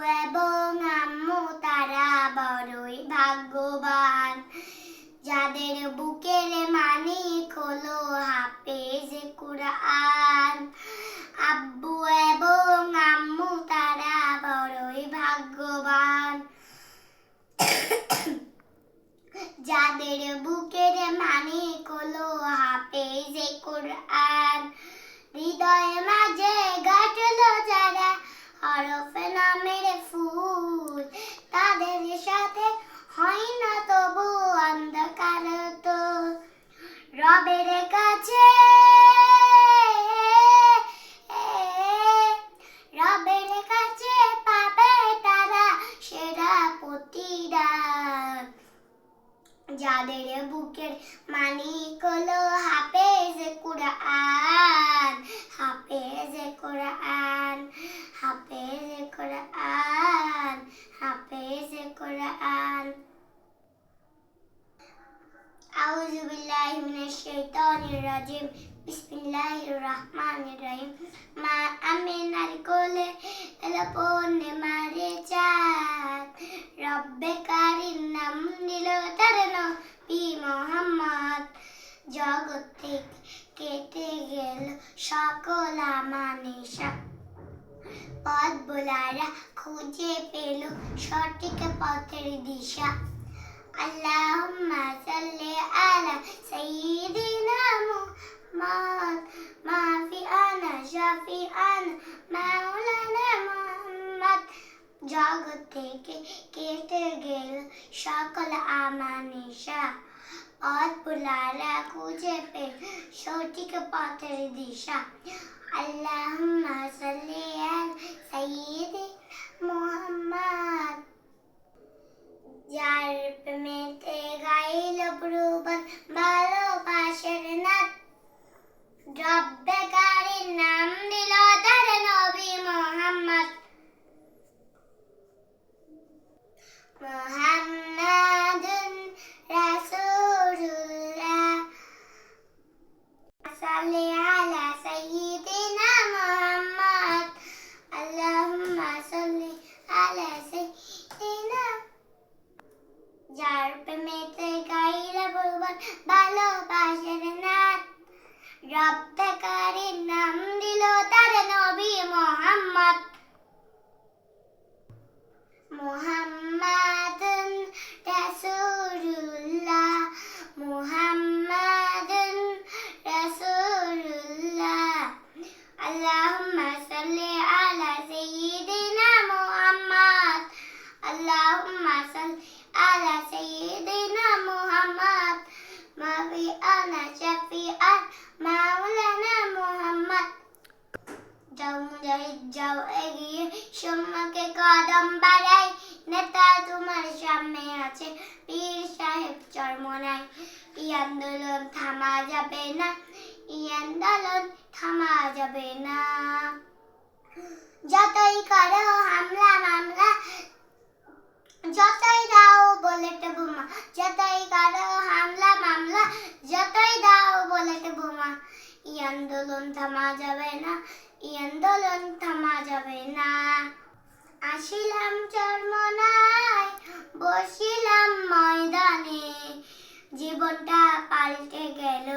এবং আম্মু তারা বড়ই ভাগ্যবান। যাদের বুকের মানিক হলো হাফেজ কুরআন। আব্বু এবং আম্মু তারা বড়ই ভাগ্যবান। যাদের বুকের মানিক হলো হাফেজ কোরআন। রবের কাছে। রবের কাছে পাবে তারা সেরা প্রতিদান। যাদের বুকের মানিক হলো হাফেজ কুরআন হাফেজ কুরআন হাফেজ কুরআন হাফেজ কুরআন শাইতানির রাজিম বিসমিল্লাহির রহমানির রহিম মা আমিনার কোলে এলো পনে মারে চাঁদ রব্বে কারির নাম দিল তার নবী মোহাম্মদ জগৎ থেকে কেটে গেল সকল আমানিশা পথ বোলারা খুঁজে পেল সঠিক পথের দিশা আল্লাহুম্মা সাল্লি আলা সাইয়্যিদিনা মুহাম্মদ মাফি আনা শাফি আনা মাওলানা মুহাম্মদ জগৎ থেকে কেটে গেল সকল আমানিশা পথ বোলারা খুঁজে পেল সঠিক পথের দিশা আল্লাহুম্মা সাল্লি আলা সাইয়্যিদিনা মুহাম্মদ যার প্রেমেতে গাইল প্রবল ভালোবাসার নাচ রব্বে কারির নাম দিল তার নবী মোহাম্মদ মোহাম্মদুন রাসূলুল্লাহ সাল্লি আলা সাইয়্যিদিনা মুহাম্মদ আল্লাহুম্মা সাল্লি আলা সাইয়্যিদিনা যার প্রেমেতে গাইলে বলবার ভালোবাসার নাচ রব্বে কারির নাম দিল তার নবী মোহাম্মদ মুহাম্মাদুন রাসূলুল্লাহ মুহাম্মাদুন রাসূলুল্লাহ আল্লাহুম্মা সাল্লি আলা সাইয়্যিদিনা মুহাম্মদ মুহাম্মদ যাও মুজাহিদ যাও এগিয়ে সম্মুখে কদম বাড়াই নেতা তোমার সামনে আছে পীর সাহেব আন্দোলন থামা যাবে না ই আন্দোলন থামা যাবে না যতই করো আন্দোলন থামা যাবে না ই আন্দোলন থামা যাবে না। আসিলাম চরমনায়, বসিলাম ময়দানে। জীবনটা পাল্টে গেল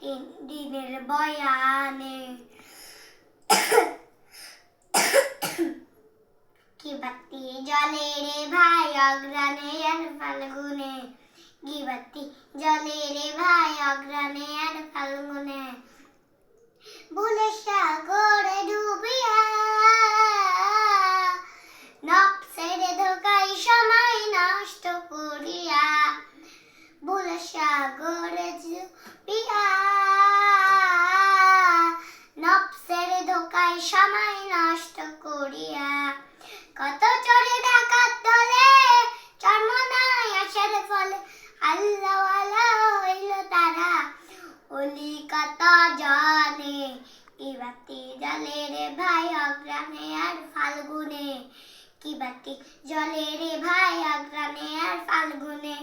তিন দিনের বয়ানে। কি বাতি জলে রে ভাই অগ্রানে আর ফাল্গুনে? কি বাতি জলে রে ভাই অগ্রানে আর ফাল্গুনে? ভুলে সাগরে ডুবিয়া নকশের ধোকাই সময় নষ্ট করিয়া ভুলে সাগরে ডুবিয়া নকশের ধোকাই সময় নষ্ট করিয়া কত চড়ে ডাকাত দলে চর্মনায় আসার ফলে, আল্লাহ জলে রে ভাই অগ্রাণে আর ফাল্গুনে কি বাতি জলে রে ভাই অগ্রাণে আর ফাল্গুনে